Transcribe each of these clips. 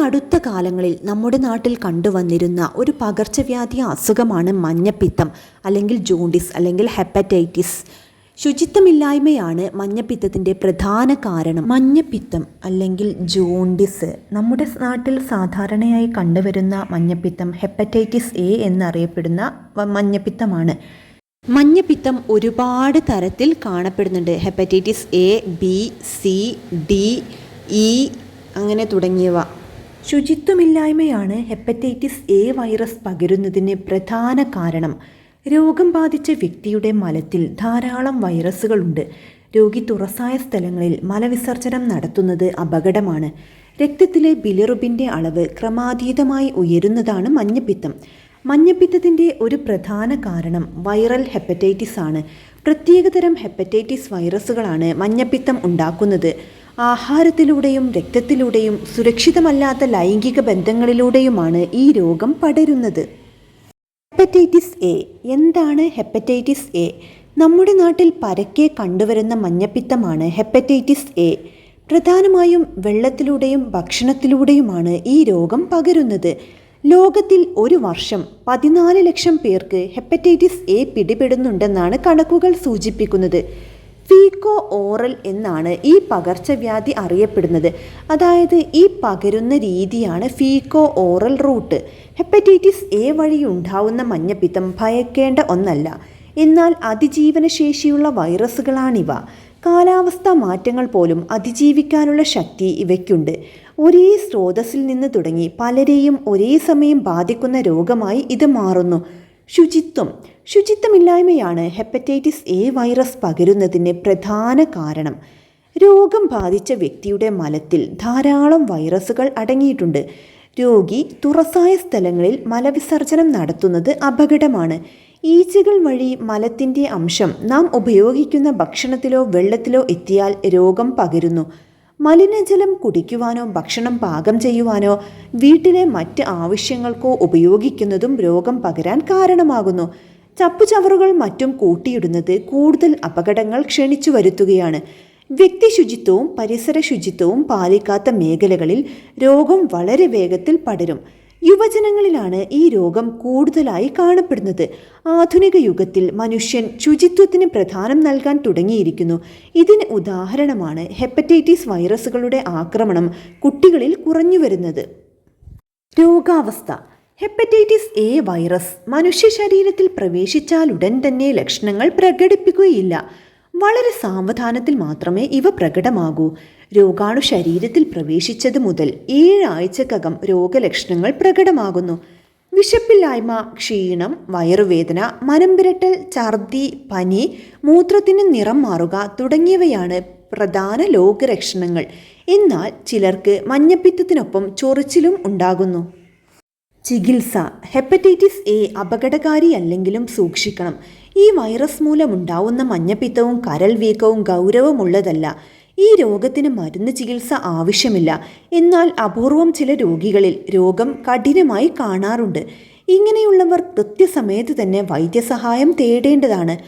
അടുത്ത കാലങ്ങളിൽ നമ്മുടെ നാട്ടിൽ കണ്ടുവന്നിരുന്ന ഒരു പകർച്ചവ്യാധി അസുഖമാണ് മഞ്ഞപ്പിത്തം അല്ലെങ്കിൽ ജോണ്ടിസ് അല്ലെങ്കിൽ ഹെപ്പറ്റൈറ്റിസ്. ശുചിത്വമില്ലായ്മയാണ് മഞ്ഞപ്പിത്തത്തിന്റെ പ്രധാന കാരണം. മഞ്ഞപ്പിത്തം അല്ലെങ്കിൽ ജോണ്ടിസ് നമ്മുടെ നാട്ടിൽ സാധാരണയായി കണ്ടുവരുന്ന മഞ്ഞപ്പിത്തം ഹെപ്പറ്റൈറ്റിസ് എ എന്നറിയപ്പെടുന്ന മഞ്ഞപ്പിത്തമാണ്. മഞ്ഞപ്പിത്തം ഒരുപാട് തരത്തിൽ കാണപ്പെടുന്നുണ്ട്. Hepatitis A B C D E അങ്ങനെ തുടങ്ങിയവ. ശുചിത്വമില്ലായ്മയാണ് ഹെപ്പറ്റൈറ്റിസ് എ വൈറസ് പകരുന്നതിന് പ്രധാന കാരണം. രോഗം ബാധിച്ച വ്യക്തിയുടെ മലത്തിൽ ധാരാളം വൈറസുകളുണ്ട്. രോഗി തുറസായ സ്ഥലങ്ങളിൽ മലവിസർജനം നടത്തുന്നത് അപകടമാണ്. രക്തത്തിലെ ബിലിറുബിന്റെ അളവ് ക്രമാതീതമായി ഉയരുന്നതാണ് മഞ്ഞപ്പിത്തം. മഞ്ഞപ്പിത്തത്തിന്റെ ഒരു പ്രധാന കാരണം വൈറൽ ഹെപ്പറ്റൈറ്റിസ് ആണ് പ്രത്യേകതരം ഹെപ്പറ്റൈറ്റിസ് വൈറസുകളാണ് മഞ്ഞപ്പിത്തം ഉണ്ടാക്കുന്നത്. ആഹാരത്തിലൂടെയും രക്തത്തിലൂടെയും സുരക്ഷിതമല്ലാത്ത ലൈംഗിക ബന്ധങ്ങളിലൂടെയുമാണ് ഈ രോഗം പടരുന്നത്. Hepatitis A. എന്താണ് ഹെപ്പറ്റൈറ്റിസ് എ? നമ്മുടെ നാട്ടിൽ പരക്കെ കണ്ടുവരുന്ന മഞ്ഞപ്പിത്തമാണ് ഹെപ്പറ്റൈറ്റിസ് എ. പ്രധാനമായും വെള്ളത്തിലൂടെയും ഭക്ഷണത്തിലൂടെയുമാണ് ഈ രോഗം പകരുന്നത്. ലോകത്തിൽ ഒരു വർഷം പതിനാല് ലക്ഷം പേർക്ക് ഹെപ്പറ്റൈറ്റിസ് എ പിടിപെടുന്നുണ്ടെന്നാണ് കണക്കുകൾ സൂചിപ്പിക്കുന്നത്. ഫീക്കോ ഓറൽ എന്നാണ് ഈ പകർച്ചവ്യാധി അറിയപ്പെടുന്നത്. അതായത് ഈ പകരുന്ന രീതിയാണ് faeco oral route. Hepatitis A വഴി ഉണ്ടാവുന്ന മഞ്ഞപ്പിത്തം ഭയക്കേണ്ട ഒന്നല്ല. എന്നാൽ അതിജീവനശേഷിയുള്ള വൈറസുകളാണിവ. കാലാവസ്ഥാ മാറ്റങ്ങൾ പോലും അതിജീവിക്കാനുള്ള ശക്തി ഇവയ്ക്കുണ്ട്. ഒരേ സ്രോതസ്സിൽ നിന്ന് തുടങ്ങി പലരെയും ഒരേ സമയം ബാധിക്കുന്ന രോഗമായി ഇത് മാറുന്നു. ശുചിത്വം. ശുചിത്വമില്ലായ്മയാണ് ഹെപ്പറ്റൈറ്റിസ് എ വൈറസ് പകരുന്നതിന് പ്രധാന കാരണം. രോഗം ബാധിച്ച വ്യക്തിയുടെ മലത്തിൽ ധാരാളം വൈറസുകൾ അടങ്ങിയിട്ടുണ്ട്. രോഗി തുറസായ സ്ഥലങ്ങളിൽ മലവിസർജനം നടത്തുന്നത് അപകടമാണ്. ഈച്ചകൾ വഴി മലത്തിന്റെ അംശം നാം ഉപയോഗിക്കുന്ന ഭക്ഷണത്തിലോ വെള്ളത്തിലോ എത്തിയാൽ രോഗം പകരുന്നു. മലിനജലം കുടിക്കുവാനോ ഭക്ഷണം പാകം ചെയ്യുവാനോ വീട്ടിലെ മറ്റ് ആവശ്യങ്ങൾക്കോ ഉപയോഗിക്കുന്നതും രോഗം പകരാൻ കാരണമാകുന്നു. ചപ്പുചവറുകൾ മറ്റും കൂട്ടിയിടുന്നത് കൂടുതൽ അപകടങ്ങൾ ക്ഷണിച്ചു വരുത്തുകയാണ്. വ്യക്തി ശുചിത്വവും പരിസര ശുചിത്വവും പാലിക്കാത്ത മേഖലകളിൽ രോഗം വളരെ വേഗത്തിൽ പടരും. യുവജനങ്ങളിലാണ് ഈ രോഗം കൂടുതലായി കാണപ്പെടുന്നത്. ആധുനിക യുഗത്തിൽ മനുഷ്യൻ ശുചിത്വത്തിന് പ്രധാനം നൽകാൻ തുടങ്ങിയിരിക്കുന്നു. ഇതിന് ഉദാഹരണമാണ് ഹെപ്പറ്റൈറ്റിസ് വൈറസുകളുടെ ആക്രമണം കുട്ടികളിൽ കുറഞ്ഞു വരുന്നത്. രോഗാവസ്ഥ. ഹെപ്പറ്റൈറ്റിസ് എ വൈറസ് മനുഷ്യ ശരീരത്തിൽ പ്രവേശിച്ചാൽ ഉടൻ തന്നെ ലക്ഷണങ്ങൾ പ്രകടിപ്പിക്കുകയില്ല. വളരെ സാവധാനത്തിൽ മാത്രമേ ഇവ പ്രകടമാകൂ. രോഗാണു ശരീരത്തിൽ പ്രവേശിച്ചത് മുതൽ ഏഴാഴ്ചക്കകം രോഗലക്ഷണങ്ങൾ പ്രകടമാകുന്നു. വിശപ്പില്ലായ്മ ക്ഷീണം വയറുവേദന മനംപിരട്ടൽ ഛർദി പനി മൂത്രത്തിന് നിറം മാറുക തുടങ്ങിയവയാണ് പ്രധാന രോഗലക്ഷണങ്ങൾ. എന്നാൽ ചിലർക്ക് മഞ്ഞപ്പിത്തത്തിനൊപ്പം ചൊറിച്ചിലും ഉണ്ടാകുന്നു. ചികിത്സ ഹെപ്പറ്റൈറ്റിസ് എ അപകടകാരി അല്ലെങ്കിലും സൂക്ഷിക്കണം. ഈ വൈറസ് മൂലമുണ്ടാവുന്ന മഞ്ഞപ്പിത്തവും കരൾ വീക്കവും ഗൗരവമുള്ളതല്ല. ഈ രോഗത്തിന് മരുന്ന് ചികിത്സ ആവശ്യമില്ല. എന്നാൽ അപൂർവം ചില രോഗികളിൽ രോഗം കഠിനമായി കാണാറുണ്ട്. ഇങ്ങനെയുള്ളവർ കൃത്യസമയത്ത് തന്നെ വൈദ്യസഹായം തേടേണ്ടതാണ്.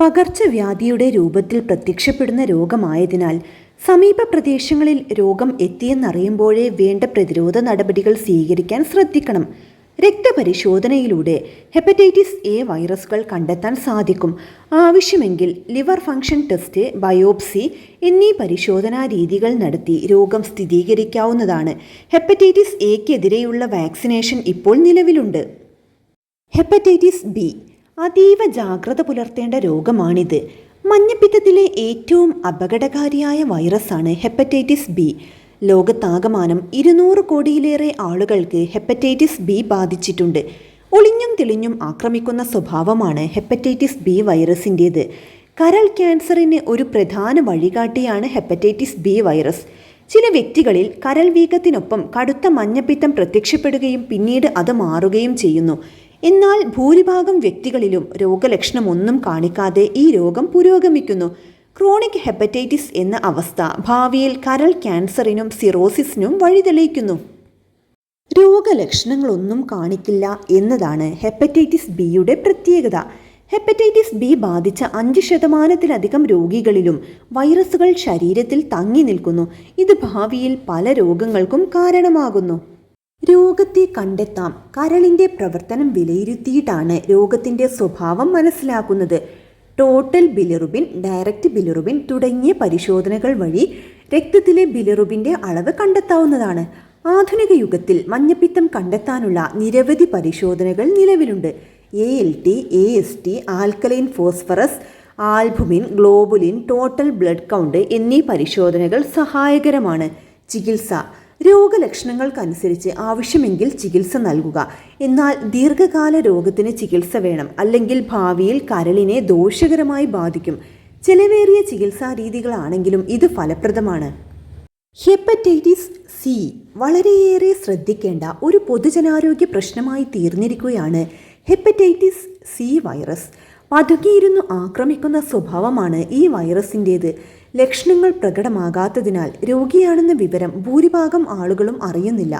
പകർച്ചവ്യാധിയുടെ രൂപത്തിൽ പ്രത്യക്ഷപ്പെടുന്ന രോഗമായതിനാൽ സമീപ പ്രദേശങ്ങളിൽ രോഗം എത്തിയെന്നറിയുമ്പോഴേ വേണ്ട പ്രതിരോധ നടപടികൾ സ്വീകരിക്കാൻ ശ്രദ്ധിക്കണം. രക്തപരിശോധനയിലൂടെ ഹെപ്പറ്റൈറ്റിസ് എ വൈറസുകൾ കണ്ടെത്താൻ സാധിക്കും. ആവശ്യമെങ്കിൽ ലിവർ ഫംഗ്ഷൻ ടെസ്റ്റ് ബയോപ്സി എന്നീ പരിശോധനാ രീതികൾ നടത്തി രോഗം സ്ഥിരീകരിക്കാവുന്നതാണ്. ഹെപ്പറ്റൈറ്റിസ് എക്കെതിരെയുള്ള വാക്സിനേഷൻ ഇപ്പോൾ നിലവിലുണ്ട്. ഹെപ്പറ്റൈറ്റിസ് ബി അതീവ ജാഗ്രത പുലർത്തേണ്ട രോഗമാണിത്. മഞ്ഞപ്പിത്തത്തിലെ ഏറ്റവും അപകടകാരിയായ വൈറസാണ് ഹെപ്പറ്റൈറ്റിസ് ബി. ലോകത്താകമാനം ഇരുന്നൂറ് കോടിയിലേറെ ആളുകൾക്ക് ഹെപ്പറ്റൈറ്റിസ് ബി ബാധിച്ചിട്ടുണ്ട്. ഒളിഞ്ഞും തെളിഞ്ഞും ആക്രമിക്കുന്ന സ്വഭാവമാണ് ഹെപ്പറ്റൈറ്റിസ് ബി വൈറസിന്റേത്. കരൾ ക്യാൻസറിന് ഒരു പ്രധാന വഴികാട്ടിയാണ് ഹെപ്പറ്റൈറ്റിസ് ബി വൈറസ്. ചില വ്യക്തികളിൽ കരൾ വീക്കത്തിനൊപ്പം കടുത്ത മഞ്ഞപ്പിത്തം പ്രത്യക്ഷപ്പെടുകയും പിന്നീട് അത് മാറുകയും ചെയ്യുന്നു. എന്നാൽ ഭൂരിഭാഗം വ്യക്തികളിലും രോഗലക്ഷണമൊന്നും കാണിക്കാതെ ഈ രോഗം പുരോഗമിക്കുന്നു. ക്രോണിക് ഹെപ്പറ്റൈറ്റിസ് എന്ന അവസ്ഥ ഭാവിയിൽ കരൾ ക്യാൻസറിനും സിറോസിസിനും വഴിതെളിയിക്കുന്നു. രോഗലക്ഷണങ്ങളൊന്നും കാണിക്കില്ല എന്നതാണ് ഹെപ്പറ്റൈറ്റിസ് ബിയുടെ പ്രത്യേകത. ഹെപ്പറ്റൈറ്റിസ് ബി ബാധിച്ച അഞ്ച് ശതമാനത്തിലധികം രോഗികളിലും വൈറസുകൾ ശരീരത്തിൽ തങ്ങി നിൽക്കുന്നു. ഇത് ഭാവിയിൽ പല രോഗങ്ങൾക്കും കാരണമാകുന്നു. രോഗത്തെ കണ്ടെത്താം. കരളിന്റെ പ്രവർത്തനം വിലയിരുത്തിയിട്ടാണ് രോഗത്തിന്റെ സ്വഭാവം മനസ്സിലാക്കുന്നത്. ടോട്ടൽ ബിലിറുബിൻ ഡയറക്റ്റ് ബിലിറുബിൻ തുടങ്ങിയ പരിശോധനകൾ വഴി രക്തത്തിലെ ബിലിറുബിന്റെ അളവ് കണ്ടെത്താവുന്നതാണ്. ആധുനിക യുഗത്തിൽ മഞ്ഞപ്പിത്തം കണ്ടെത്താനുള്ള നിരവധി പരിശോധനകൾ നിലവിലുണ്ട്. A L T A S T alkaline phosphorus albumin globulin total blood count എന്നീ പരിശോധനകൾ സഹായകരമാണ്. ചികിത്സ രോഗലക്ഷണങ്ങൾക്കനുസരിച്ച് ആവശ്യമെങ്കിൽ ചികിത്സ നൽകുക. എന്നാൽ ദീർഘകാല രോഗത്തിന് ചികിത്സ വേണം. അല്ലെങ്കിൽ ഭാവിയിൽ കരളിനെ ദോഷകരമായി ബാധിക്കും. ചിലവേറിയ ചികിത്സാ രീതികളാണെങ്കിലും ഇത് ഫലപ്രദമാണ്. ഹെപ്പറ്റൈറ്റിസ് സി വളരെയേറെ ശ്രദ്ധിക്കേണ്ട ഒരു പൊതുജനാരോഗ്യ പ്രശ്നമായി തീർന്നിരിക്കുകയാണ് ഹെപ്പറ്റൈറ്റിസ് സി വൈറസ്. പതുങ്ങിയിരുന്നു ആക്രമിക്കുന്ന സ്വഭാവമാണ് ഈ വൈറസിന്റേത് ലക്ഷണങ്ങൾ പ്രകടമാകാത്തതിനാൽ രോഗിയാണെന്ന വിവരം ഭൂരിഭാഗം ആളുകളും അറിയുന്നില്ല.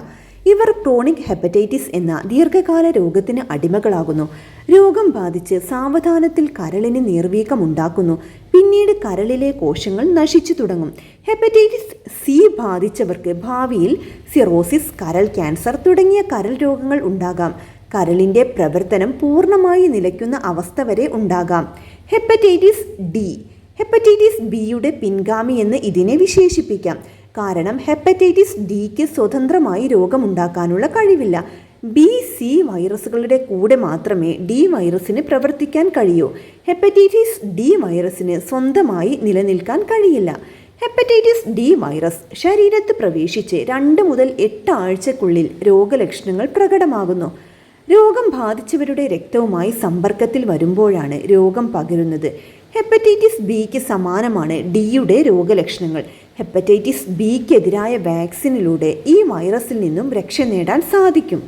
ഇവർ ക്രോണിക് ഹെപ്പറ്റൈറ്റിസ് എന്ന ദീർഘകാല രോഗത്തിന് അടിമകളാകുന്നു. രോഗം ബാധിച്ച് സാവധാനത്തിൽ കരളിന് നീർവീക്കം ഉണ്ടാക്കുന്നു പിന്നീട് കരളിലെ കോശങ്ങൾ നശിച്ചു തുടങ്ങും. ഹെപ്പറ്റൈറ്റിസ് സി ബാധിച്ചവർക്ക് ഭാവിയിൽ സിറോസിസ് കരൾ ക്യാൻസർ തുടങ്ങിയ കരൾ രോഗങ്ങൾ ഉണ്ടാകാം. കരളിന്റെ പ്രവർത്തനം പൂർണമായി നിലയ്ക്കുന്ന അവസ്ഥ വരെ ഉണ്ടാകാം. Hepatitis D. ഹെപ്പറ്റൈറ്റിസ് ബിയുടെ പിൻഗാമി എന്ന് ഇതിനെ വിശേഷിപ്പിക്കാം. കാരണം ഹെപ്പറ്റൈറ്റിസ് ഡിക്ക് സ്വതന്ത്രമായി രോഗമുണ്ടാക്കാനുള്ള കഴിവില്ല. ബി സി വൈറസുകളുടെ കൂടെ മാത്രമേ ഡി വൈറസിന് പ്രവർത്തിക്കാൻ കഴിയൂ. ഹെപ്പറ്റൈറ്റിസ് ഡി വൈറസിന് സ്വന്തമായി നിലനിൽക്കാൻ കഴിയില്ല. ഹെപ്പറ്റൈറ്റിസ് ഡി വൈറസ് ശരീരത്ത് പ്രവേശിച്ച് രണ്ട് മുതൽ എട്ട് ആഴ്ചക്കുള്ളിൽ രോഗലക്ഷണങ്ങൾ പ്രകടമാകുന്നു. രോഗം ബാധിച്ചവരുടെ രക്തവുമായി സമ്പർക്കത്തിൽ വരുമ്പോഴാണ് രോഗം പകരുന്നത്. ഹെപ്പറ്റൈറ്റിസ് ബിക്ക് സമാനമാണ് ഡിയുടെ രോഗലക്ഷണങ്ങൾ. ഹെപ്പറ്റൈറ്റിസ് ബിക്കെതിരായ വാക്സിനിലൂടെ ഈ വൈറസിൽ നിന്നും രക്ഷ നേടാൻ സാധിക്കും.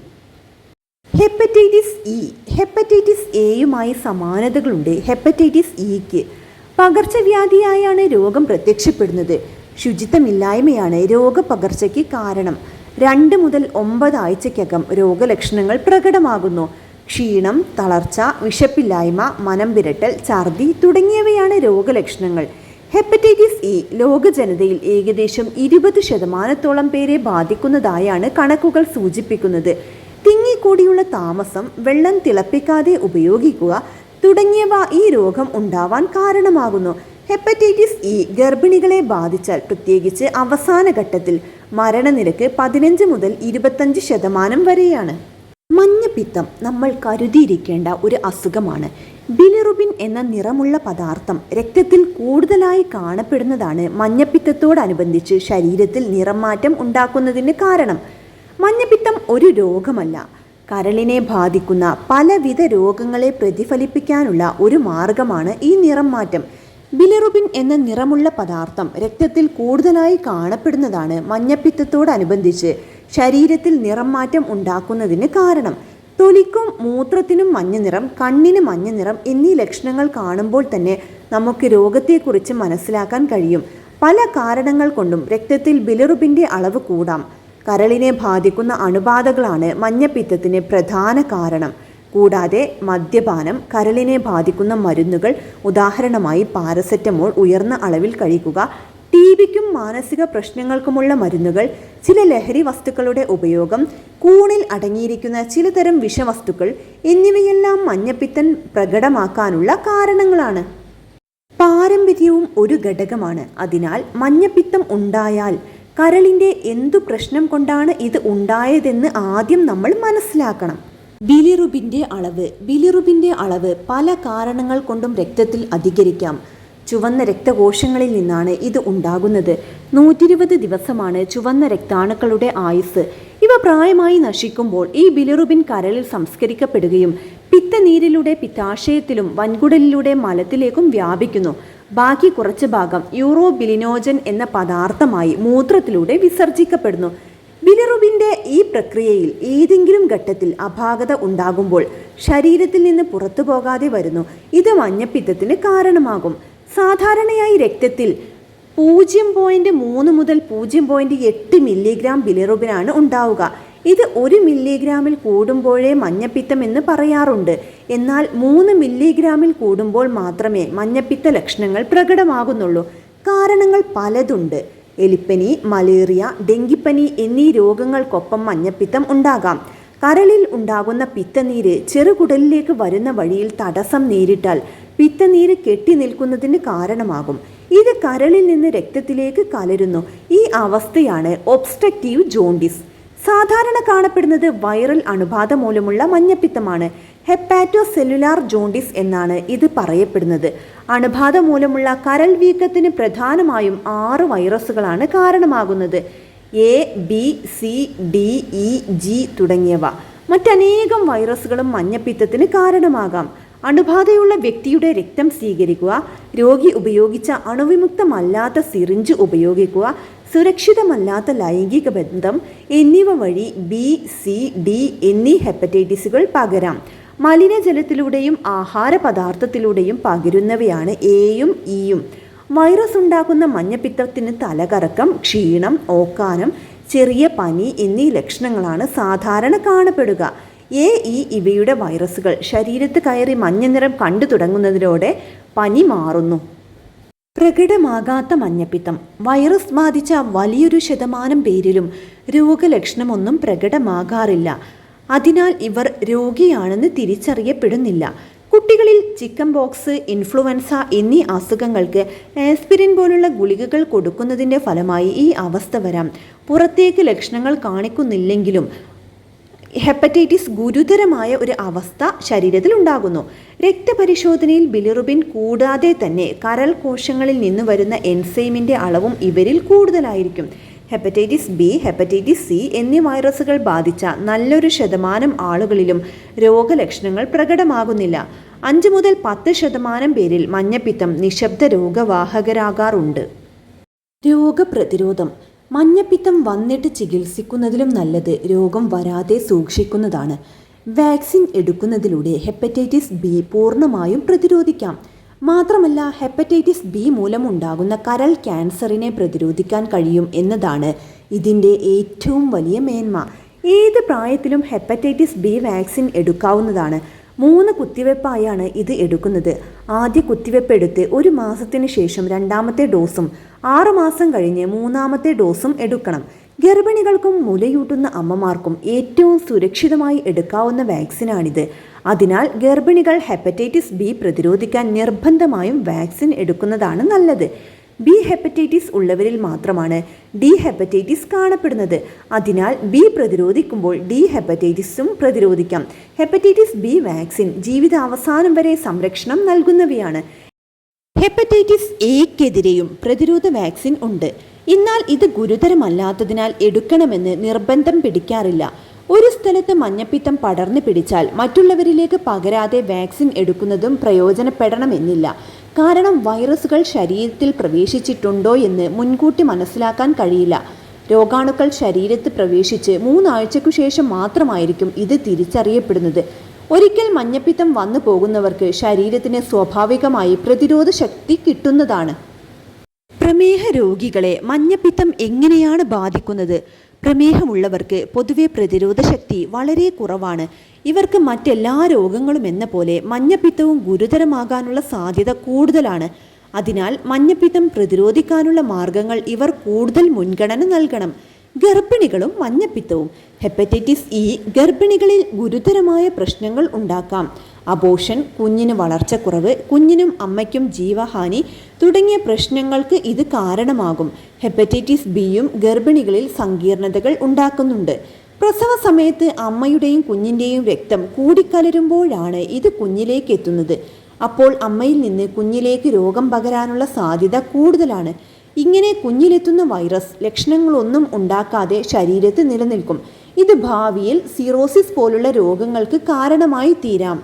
ഹെപ്പറ്റൈറ്റിസ് ഇ ഹെപ്പറ്റൈറ്റിസ് എയുമായി സമാനതകളുണ്ട്. ഹെപ്പറ്റൈറ്റിസ് ഇക്ക് പകർച്ചവ്യാധിയായാണ് രോഗം പ്രത്യക്ഷപ്പെടുന്നത്. ശുചിത്വമില്ലായ്മയാണ് രോഗപകർച്ചയ്ക്ക് കാരണം. രണ്ട് മുതൽ ഒമ്പത് ആഴ്ചയ്ക്കകം രോഗലക്ഷണങ്ങൾ പ്രകടമാകുന്നു. ക്ഷീണം തളർച്ച വിശപ്പില്ലായ്മ മനം വിരട്ടൽ ഛർദി തുടങ്ങിയവയാണ് രോഗലക്ഷണങ്ങൾ. ഹെപ്പറ്റൈറ്റിസ് ഇ ലോക ജനതയിൽ ഏകദേശം ഇരുപത് ശതമാനത്തോളം പേരെ ബാധിക്കുന്നതായാണ് കണക്കുകൾ സൂചിപ്പിക്കുന്നത്. തിങ്ങിക്കൂടിയുള്ള താമസം വെള്ളം തിളപ്പിക്കാതെ ഉപയോഗിക്കുക തുടങ്ങിയവ ഈ രോഗം ഉണ്ടാവാൻ കാരണമാകുന്നു. ഹെപ്പറ്റൈറ്റിസ് ഇ ഗർഭിണികളെ ബാധിച്ചാൽ പ്രത്യേകിച്ച് അവസാന ഘട്ടത്തിൽ മരണനിരക്ക് പതിനഞ്ച് മുതൽ ഇരുപത്തഞ്ച് ശതമാനം വരെയാണ്. മഞ്ഞപ്പിത്തം നമ്മൾ കരുതിയിരിക്കേണ്ട ഒരു അസുഖമാണ്. ബിലിറുബിൻ എന്ന നിറമുള്ള പദാർത്ഥം രക്തത്തിൽ കൂടുതലായി കാണപ്പെടുന്നതാണ് മഞ്ഞപ്പിത്തത്തോടനുബന്ധിച്ച് ശരീരത്തിൽ നിറമാറ്റം ഉണ്ടാക്കുന്നതിന് കാരണം. മഞ്ഞപ്പിത്തം ഒരു രോഗമല്ല. കരളിനെ ബാധിക്കുന്ന പലവിധ രോഗങ്ങളെ പ്രതിഫലിപ്പിക്കാനുള്ള ഒരു മാർഗമാണ് ഈ നിറം മാറ്റം ബിലിറുബിൻ എന്ന നിറമുള്ള പദാർത്ഥം രക്തത്തിൽ കൂടുതലായി കാണപ്പെടുന്നതാണ് മഞ്ഞപ്പിത്തത്തോടനുബന്ധിച്ച് ശരീരത്തിൽ നിറം മാറ്റം ഉണ്ടാക്കുന്നതിന് കാരണം. തൊലിക്കും മൂത്രത്തിനും മഞ്ഞ നിറം കണ്ണിന് മഞ്ഞ നിറം എന്നീ ലക്ഷണങ്ങൾ കാണുമ്പോൾ തന്നെ നമുക്ക് രോഗത്തെക്കുറിച്ച് മനസ്സിലാക്കാൻ കഴിയും. പല കാരണങ്ങൾ കൊണ്ടും രക്തത്തിൽ ബിലിറുബിന്റെ അളവ് കൂടാം. കരളിനെ ബാധിക്കുന്ന അണുബാധകളാണ് മഞ്ഞപ്പിത്തത്തിന് പ്രധാന കാരണം. കൂടാതെ മദ്യപാനം കരളിനെ ബാധിക്കുന്ന മരുന്നുകൾ ഉദാഹരണമായി പാരസെറ്റമോൾ ഉയർന്ന അളവിൽ കഴിക്കുക ടി ബിക്കും മാനസിക പ്രശ്നങ്ങൾക്കുമുള്ള മരുന്നുകൾ ചില ലഹരി വസ്തുക്കളുടെ ഉപയോഗം കൂണിൽ അടങ്ങിയിരിക്കുന്ന ചിലതരം വിഷവസ്തുക്കൾ എന്നിവയെല്ലാം മഞ്ഞപ്പിത്തൻ പ്രകടമാക്കാനുള്ള കാരണങ്ങളാണ്. പാരമ്പര്യവും ഒരു ഘടകമാണ്. അതിനാൽ മഞ്ഞപ്പിത്തം ഉണ്ടായാൽ കരളിന്റെ എന്തു പ്രശ്നം കൊണ്ടാണ് ഇത് ഉണ്ടായതെന്ന് ആദ്യം നമ്മൾ മനസ്സിലാക്കണം. ബിലിറുബിന്റെ അളവ് ബിലിറുബിന്റെ അളവ് പല കാരണങ്ങൾ കൊണ്ടും രക്തത്തിൽ അധികരിക്കാം. ചുവന്ന രക്തകോശങ്ങളിൽ നിന്നാണ് ഇത് ഉണ്ടാകുന്നത്. നൂറ്റിരുപത് ദിവസമാണ് ചുവന്ന രക്താണുക്കളുടെ ആയുസ് ഇവ പ്രായമായി നശിക്കുമ്പോൾ ഈ ബിലിറുബിൻ കരളിൽ സംസ്കരിക്കപ്പെടുകയും പിത്തനീരിലൂടെ പിത്താശയത്തിലും വൻകുടലിലൂടെ മലത്തിലേക്കും വ്യാപിക്കുന്നു. ബാക്കി കുറച്ച് ഭാഗം യൂറോബിലിനോജൻ എന്ന പദാർത്ഥമായി മൂത്രത്തിലൂടെ വിസർജിക്കപ്പെടുന്നു. ബിലിറുബിന്റെ ഈ പ്രക്രിയയിൽ ഏതെങ്കിലും ഘട്ടത്തിൽ അപാകത ഉണ്ടാകുമ്പോൾ ശരീരത്തിൽ നിന്ന് പുറത്തു പോകാതെ വരുന്നു. ഇത് മഞ്ഞപ്പിത്തത്തിന് കാരണമാകും. സാധാരണയായി രക്തത്തിൽ പൂജ്യം പോയിന്റ് മൂന്ന് മുതൽ പൂജ്യം പോയിന്റ് എട്ട് മില്ലിഗ്രാം ബിലിറുബിനാണ് ഉണ്ടാവുക. ഇത് ഒരു മില്ലിഗ്രാമിൽ കൂടുമ്പോഴേ മഞ്ഞപ്പിത്തം എന്ന് പറയാറുണ്ട്. എന്നാൽ മൂന്ന് മില്ലിഗ്രാമിൽ കൂടുമ്പോൾ മാത്രമേ മഞ്ഞപ്പിത്ത ലക്ഷണങ്ങൾ പ്രകടമാകുന്നുള്ളൂ. കാരണങ്ങൾ പലതുണ്ട്. എലിപ്പനി മലേറിയ ഡെങ്കിപ്പനി എന്നീ രോഗങ്ങൾക്കൊപ്പം മഞ്ഞപ്പിത്തം ഉണ്ടാകാം. കരളിൽ ഉണ്ടാകുന്ന പിത്തനീര് ചെറുകുടലിലേക്ക് വരുന്ന വഴിയിൽ തടസ്സം നേരിട്ടാൽ പിത്തനീര് കെട്ടി നിൽക്കുന്നതിന് കാരണമാകും. ഇത് കരളിൽ നിന്ന് രക്തത്തിലേക്ക് കലരുന്നു. ഈ അവസ്ഥയാണ് ഒബ്സ്ട്രക്റ്റീവ് ജോണ്ടിസ്. സാധാരണ കാണപ്പെടുന്നത് വൈറൽ അണുബാധ മൂലമുള്ള മഞ്ഞപ്പിത്തമാണ്. ഹെപ്പാറ്റോ സെല്ലുലാർ ജോണ്ടിസ് എന്നാണ് ഇത് പറയപ്പെടുന്നത്. അണുബാധ മൂലമുള്ള കരൾ വീക്കത്തിന് പ്രധാനമായും ആറ് വൈറസുകളാണ് കാരണമാകുന്നത്. A B C D E G തുടങ്ങിയവ. മറ്റനേകം വൈറസുകളും മഞ്ഞപ്പിത്തത്തിന് കാരണമാകാം. അണുബാധയുള്ള വ്യക്തിയുടെ രക്തം സ്വീകരിക്കുക രോഗി ഉപയോഗിച്ച അണുവിമുക്തമല്ലാത്ത സിറിഞ്ച് ഉപയോഗിക്കുക സുരക്ഷിതമല്ലാത്ത ലൈംഗിക ബന്ധം എന്നിവ വഴി ബി സി ഡി എന്നീ ഹെപ്പറ്റൈറ്റിസുകൾ പകരാം. മലിനജലത്തിലൂടെയും ആഹാര പദാർത്ഥത്തിലൂടെയും പകരുന്നവയാണ് എയും ഇയും വൈറസ് ഉണ്ടാക്കുന്ന മഞ്ഞപ്പിത്തത്തിന് തലകറക്കം ക്ഷീണം ഓക്കാനം ചെറിയ പനി എന്നീ ലക്ഷണങ്ങളാണ് സാധാരണ കാണപ്പെടുക. എ ഇ ഇവയുടെ വൈറസുകൾ ശരീരത്ത് കയറി മഞ്ഞ നിറം കണ്ടു തുടങ്ങുന്നതിലൂടെ പനി മാറുന്നു. പ്രകടമാകാത്ത മഞ്ഞപ്പിത്തം. വൈറസ് ബാധിച്ച വലിയൊരു ശതമാനം പേരിലും രോഗലക്ഷണമൊന്നും പ്രകടമാകാറില്ല. അതിനാൽ ഇവർ രോഗിയാണെന്ന് തിരിച്ചറിയപ്പെടുന്നില്ല. കുട്ടികളിൽ ചിക്കൻ ബോക്സ് ഇൻഫ്ലുവൻസ എന്നീ അസുഖങ്ങൾക്ക് ആസ്പിരിൻ പോലുള്ള ഗുളികകൾ കൊടുക്കുന്നതിന്റെ ഫലമായി ഈ അവസ്ഥ വരാം. പുറത്തേക്ക് ലക്ഷണങ്ങൾ കാണിക്കുന്നില്ലെങ്കിലും ഹെപ്പറ്റൈറ്റിസ് ഗുരുതരമായ ഒരു അവസ്ഥ ശരീരത്തിൽ ഉണ്ടാകുന്നു. രക്തപരിശോധനയിൽ ബിലിറുബിൻ കൂടാതെ തന്നെ കരൾ കോശങ്ങളിൽ നിന്ന് വരുന്ന എൻസൈമിന്റെ അളവും ഇവരിൽ കൂടുതലായിരിക്കും. ഹെപ്പറ്റൈറ്റിസ് ബി ഹെപ്പറ്റൈറ്റിസ് സി എന്നീ വൈറസുകൾ ബാധിച്ച നല്ലൊരു ശതമാനം ആളുകളിലും രോഗലക്ഷണങ്ങൾ പ്രകടമാകുന്നില്ല. അഞ്ച് മുതൽ പത്ത് ശതമാനം പേരിൽ മഞ്ഞപ്പിത്തം നിശബ്ദ രോഗവാഹകരാകാറുണ്ട്. രോഗപ്രതിരോധം. മഞ്ഞപ്പിത്തം വന്നിട്ട് ചികിത്സിക്കുന്നതിലും നല്ലത് രോഗം വരാതെ സൂക്ഷിക്കുന്നതാണ്. വാക്സിൻ എടുക്കുന്നതിലൂടെ ഹെപ്പറ്റൈറ്റിസ് ബി പൂർണമായും പ്രതിരോധിക്കാം. മാത്രമല്ല ഹെപ്പറ്റൈറ്റിസ് ബി മൂലമുണ്ടാകുന്ന കരൾ ക്യാൻസറിനെ പ്രതിരോധിക്കാൻ കഴിയും എന്നതാണ് ഇതിന്റെ ഏറ്റവും വലിയ മേന്മ. ഏത് പ്രായത്തിലും ഹെപ്പറ്റൈറ്റിസ് ബി വാക്സിൻ എടുക്കാവുന്നതാണ്. മൂന്ന് കുത്തിവെപ്പായാണ് ഇത് എടുക്കുന്നത്. ആദ്യ കുത്തിവെപ്പ് എടുത്ത് ഒരു മാസത്തിന് ശേഷം രണ്ടാമത്തെ ഡോസും ആറുമാസം കഴിഞ്ഞ് മൂന്നാമത്തെ ഡോസും എടുക്കണം. ഗർഭിണികൾക്കും മുലയൂട്ടുന്ന അമ്മമാർക്കും ഏറ്റവും സുരക്ഷിതമായി എടുക്കാവുന്ന വാക്സിനാണിത്. അതിനാൽ ഗർഭിണികൾ ഹെപ്പറ്റൈറ്റിസ് ബി പ്രതിരോധിക്കാൻ നിർബന്ധമായും വാക്സിൻ എടുക്കുന്നതാണ് നല്ലത്. ബി ഹെപ്പറ്റൈറ്റിസ് ഉള്ളവരിൽ മാത്രമാണ് ഡി ഹെപ്പറ്റൈറ്റിസ് കാണപ്പെടുന്നത്. അതിനാൽ ബി പ്രതിരോധിക്കുമ്പോൾ ഡി ഹെപ്പറ്റൈറ്റിസും പ്രതിരോധിക്കാം. ഹെപ്പറ്റൈറ്റിസ് ബി വാക്സിൻ ജീവിതാവസാനം വരെ സംരക്ഷണം നൽകുന്നവയാണ്. ഹെപ്പറ്റൈറ്റിസ് എക്കെതിരെയും പ്രതിരോധ വാക്സിൻ ഉണ്ട്. എന്നാൽ ഇത് ഗുരുതരമല്ലാത്തതിനാൽ എടുക്കണമെന്ന് നിർബന്ധം പിടിക്കാറില്ല. ഒരു സ്ഥലത്ത് മഞ്ഞപ്പിത്തം പടർന്നു പിടിച്ചാൽ മറ്റുള്ളവരിലേക്ക് പകരാതെ വാക്സിൻ എടുക്കുന്നതും പ്രയോജനപ്പെടണമെന്നില്ല. കാരണം വൈറസുകൾ ശരീരത്തിൽ പ്രവേശിച്ചിട്ടുണ്ടോ എന്ന് മുൻകൂട്ടി മനസ്സിലാക്കാൻ കഴിയില്ല. രോഗാണുക്കൾ ശരീരത്ത് പ്രവേശിച്ച് മൂന്നാഴ്ചയ്ക്കു ശേഷം മാത്രമായിരിക്കും ഇത് തിരിച്ചറിയപ്പെടുന്നത്. ഒരിക്കൽ മഞ്ഞപ്പിത്തം വന്നു പോകുന്നവർക്ക് ശരീരത്തിന് സ്വാഭാവികമായി പ്രതിരോധ ശക്തി കിട്ടുന്നതാണ്. പ്രമേഹ രോഗികളെ മഞ്ഞപ്പിത്തം എങ്ങനെയാണ് ബാധിക്കുന്നത്? പ്രമേഹമുള്ളവർക്ക് പൊതുവെ പ്രതിരോധ ശക്തി വളരെ കുറവാണ്. ഇവർക്ക് മറ്റെല്ലാ രോഗങ്ങളും എന്ന പോലെ മഞ്ഞപ്പിത്തവും ഗുരുതരമാകാനുള്ള സാധ്യത കൂടുതലാണ്. അതിനാൽ മഞ്ഞപ്പിത്തം പ്രതിരോധിക്കാനുള്ള മാർഗങ്ങൾ ഇവർ കൂടുതൽ മുൻഗണന നൽകണം. ഗർഭിണികളും മഞ്ഞപ്പിത്തവും ഹെപ്പറ്റൈറ്റിസ് ഇ ഗർഭിണികളിൽ ഗുരുതരമായ പ്രശ്നങ്ങൾ ഉണ്ടാക്കാം. അബോഷൻ കുഞ്ഞിന് വളർച്ചക്കുറവ് കുഞ്ഞിനും അമ്മയ്ക്കും ജീവഹാനി തുടങ്ങിയ പ്രശ്നങ്ങൾക്ക് ഇത് കാരണമാകും. ഹെപ്പറ്റൈറ്റിസ് ബിയും ഗർഭിണികളിൽ സങ്കീർണതകൾ ഉണ്ടാക്കുന്നുണ്ട്. പ്രസവ സമയത്ത് അമ്മയുടെയും കുഞ്ഞിന്റെയും രക്തം കൂടിക്കലരുമ്പോഴാണ് ഇത് കുഞ്ഞിലേക്ക് എത്തുന്നത്. അപ്പോൾ അമ്മയിൽ നിന്ന് കുഞ്ഞിലേക്ക് രോഗം പകരാനുള്ള സാധ്യത കൂടുതലാണ്. ഇങ്ങനെ കുഞ്ഞിലെത്തുന്ന വൈറസ് ലക്ഷണങ്ങളൊന്നും ഉണ്ടാക്കാതെ ശരീരത്ത് നിലനിൽക്കും. ഇത് ഭാവിയിൽ സിറോസിസ് പോലുള്ള രോഗങ്ങൾക്ക് കാരണമായി തീരാം.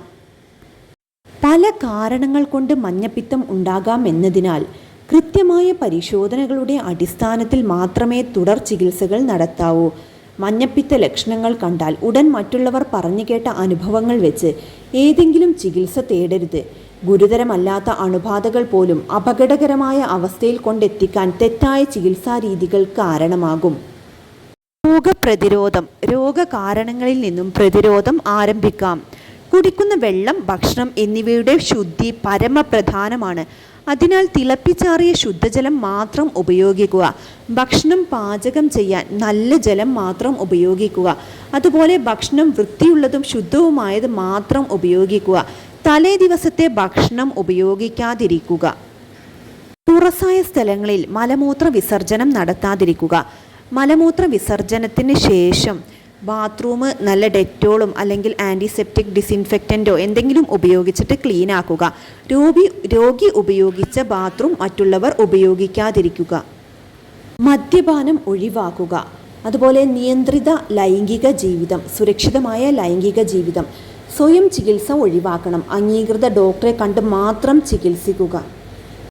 പല കാരണങ്ങൾ കൊണ്ട് മഞ്ഞപ്പിത്തം ഉണ്ടാകാം എന്നതിനാൽ കൃത്യമായ പരിശോധനകളുടെ അടിസ്ഥാനത്തിൽ മാത്രമേ തുടർ ചികിത്സകൾ നടത്താവൂ. മഞ്ഞപ്പിത്ത ലക്ഷണങ്ങൾ കണ്ടാൽ ഉടൻ മറ്റുള്ളവർ പറഞ്ഞു കേട്ട അനുഭവങ്ങൾ വെച്ച് ഏതെങ്കിലും ചികിത്സ തേടരുത്. ഗുരുതരമല്ലാത്ത അണുബാധകൾ പോലും അപകടകരമായ അവസ്ഥയിൽ കൊണ്ടെത്തിക്കാൻ തെറ്റായ ചികിത്സാ രീതികൾ കാരണമാകും. രോഗപ്രതിരോധം. രോഗകാരണങ്ങളിൽ നിന്നും പ്രതിരോധം ആരംഭിക്കാം. കുടിക്കുന്ന വെള്ളം ഭക്ഷണം എന്നിവയുടെ ശുദ്ധി പരമപ്രധാനമാണ്. അതിനാൽ തിളപ്പിച്ചാറിയ ശുദ്ധജലം മാത്രം ഉപയോഗിക്കുക. ഭക്ഷണം പാചകം ചെയ്യാൻ നല്ല ജലം മാത്രം ഉപയോഗിക്കുക. അതുപോലെ ഭക്ഷണം വൃത്തിയുള്ളതും ശുദ്ധവുമായത് മാത്രം ഉപയോഗിക്കുക. തലേ ദിവസത്തെ ഭക്ഷണം ഉപയോഗിക്കാതിരിക്കുക. തുറസായ സ്ഥലങ്ങളിൽ മലമൂത്ര വിസർജനം നടത്താതിരിക്കുക. മലമൂത്ര വിസർജനത്തിന് ശേഷം ബാത്റൂം നല്ല ഡെറ്റോളും അല്ലെങ്കിൽ ആന്റിസെപ്റ്റിക് ഡിസിൻഫെക്റ്റന്റോ എന്തെങ്കിലും ഉപയോഗിച്ചിട്ട് ക്ലീൻ ആക്കുക. രോഗി രോഗി ഉപയോഗിച്ച ബാത്റൂം മറ്റുള്ളവർ ഉപയോഗിക്കാതിരിക്കുക. മദ്യപാനം ഒഴിവാക്കുക. അതുപോലെ നിയന്ത്രിത ലൈംഗിക ജീവിതം സുരക്ഷിതമായ ലൈംഗിക ജീവിതം സ്വയം ചികിത്സ ഒഴിവാക്കണം. അംഗീകൃത ഡോക്ടറെ കണ്ട് മാത്രം ചികിത്സിക്കുക.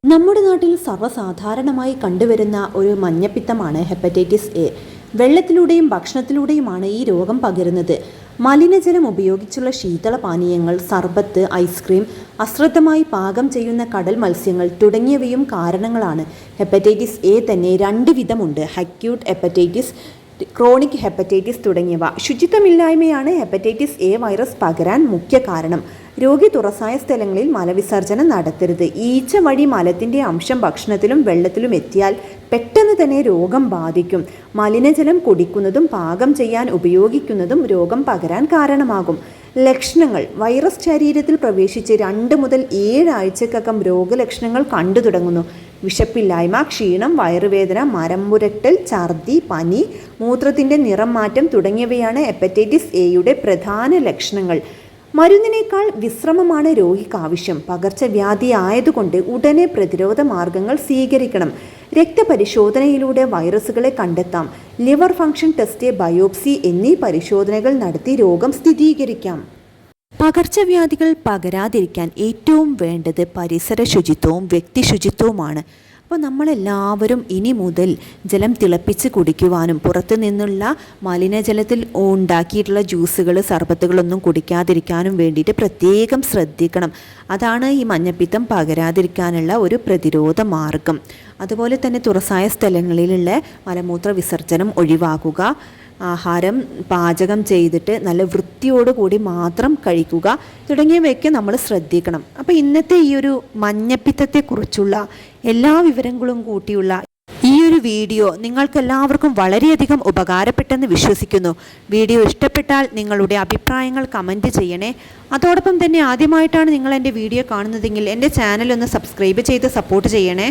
നമ്മുടെ നാട്ടിൽ സർവസാധാരണമായി കണ്ടുവരുന്ന ഒരു മഞ്ഞപ്പിത്തമാണ് ഹെപ്പറ്റൈറ്റിസ് എ. വെള്ളത്തിലൂടെയും ഭക്ഷണത്തിലൂടെയുമാണ് ഈ രോഗം പകരുന്നത്. മലിനജലം ഉപയോഗിച്ചുള്ള ശീതള പാനീയങ്ങൾ സർബത്ത് ഐസ്ക്രീം അശ്രദ്ധമായി പാകം ചെയ്യുന്ന കടൽ മത്സ്യങ്ങൾ തുടങ്ങിയവയും കാരണങ്ങളാണ്. ഹെപ്പറ്റൈറ്റിസ് എ തന്നെ രണ്ട് വിധമുണ്ട്. ഹക്യൂട്ട് ഹെപ്പറ്റൈറ്റിസ് ക്രോണിക് ഹെപ്പറ്റൈറ്റിസ് തുടങ്ങിയവ. ശുചിത്വമില്ലായ്മയാണ് ഹെപ്പറ്റൈറ്റിസ് എ വൈറസ് പകരാൻ മുഖ്യ കാരണം. രോഗി തുറസായ സ്ഥലങ്ങളിൽ മലവിസർജനം നടത്തരുത്. ഈച്ച വഴി മലത്തിന്റെ അംശം ഭക്ഷണത്തിലും വെള്ളത്തിലും എത്തിയാൽ പെട്ടെന്ന് തന്നെ രോഗം ബാധിക്കും. മലിനജലം കുടിക്കുന്നതും പാകം ചെയ്യാൻ ഉപയോഗിക്കുന്നതും രോഗം പകരാൻ കാരണമാകും. ലക്ഷണങ്ങൾ. വൈറസ് ശരീരത്തിൽ പ്രവേശിച്ച് രണ്ട് മുതൽ ഏഴ് ആഴ്ചക്കകം രോഗലക്ഷണങ്ങൾ കണ്ടു തുടങ്ങുന്നു. വിശപ്പില്ലായ്മ ക്ഷീണം വയറുവേദന മരംപുരട്ടൽ ഛർദി പനി മൂത്രത്തിന്റെ നിറം മാറ്റം തുടങ്ങിയവയാണ് ഹെപ്പറ്റൈറ്റിസ് എയുടെ പ്രധാന ലക്ഷണങ്ങൾ. മരുന്നിനേക്കാൾ വിശ്രമമാണ് രോഗിക്ക് ആവശ്യം. പകർച്ചവ്യാധി ആയതുകൊണ്ട് ഉടനെ പ്രതിരോധ മാർഗങ്ങൾ സ്വീകരിക്കണം. രക്തപരിശോധനയിലൂടെ വൈറസുകളെ കണ്ടെത്താം. ലിവർ ഫംഗ്ഷൻ ടെസ്റ്റ് ബയോപ്സി എന്നീ പരിശോധനകൾ നടത്തി രോഗം സ്ഥിരീകരിക്കാം. പകർച്ചവ്യാധികൾ പകരാതിരിക്കാൻ ഏറ്റവും വേണ്ടത് പരിസര ശുചിത്വവും വ്യക്തി ശുചിത്വവുമാണ് അപ്പോൾ നമ്മളെല്ലാവരും ഇനി മുതൽ ജലം തിളപ്പിച്ച് കുടിക്കുവാനും പുറത്തു നിന്നുള്ള മലിനജലത്തിൽ ഉണ്ടാക്കിയിട്ടുള്ള ജ്യൂസുകൾ സർബത്തുകളൊന്നും കുടിക്കാതിരിക്കാനും വേണ്ടിയിട്ട് പ്രത്യേകം ശ്രദ്ധിക്കണം. അതാണ് ഈ മഞ്ഞപ്പിത്തം പകരാതിരിക്കാനുള്ള ഒരു പ്രതിരോധ മാർഗം. അതുപോലെ തന്നെ തുറസായ സ്ഥലങ്ങളിലുള്ള മലമൂത്ര വിസർജനം ഒഴിവാക്കുക. ആഹാരം പാചകം ചെയ്തിട്ട് നല്ല വൃത്തിയോടുകൂടി മാത്രം കഴിക്കുക. തുടങ്ങിയവയൊക്കെ നമ്മൾ ശ്രദ്ധിക്കണം. അപ്പോൾ ഇന്നത്തെ ഈ ഒരു മഞ്ഞപ്പിത്തത്തെക്കുറിച്ചുള്ള എല്ലാ വിവരങ്ങളും കൂട്ടിയുള്ള ഈ ഒരു വീഡിയോ നിങ്ങൾക്കെല്ലാവർക്കും വളരെയധികം ഉപകാരപ്പെട്ടെന്ന് വിശ്വസിക്കുന്നു. വീഡിയോ ഇഷ്ടപ്പെട്ടാൽ നിങ്ങളുടെ അഭിപ്രായങ്ങൾ കമന്റ് ചെയ്യണേ. അതോടൊപ്പം തന്നെ ആദ്യമായിട്ടാണ് നിങ്ങൾ എന്റെ വീഡിയോ കാണുന്നതെങ്കിൽ എന്റെ ചാനൽ ഒന്ന് സബ്സ്ക്രൈബ് ചെയ്ത് സപ്പോർട്ട് ചെയ്യണേ.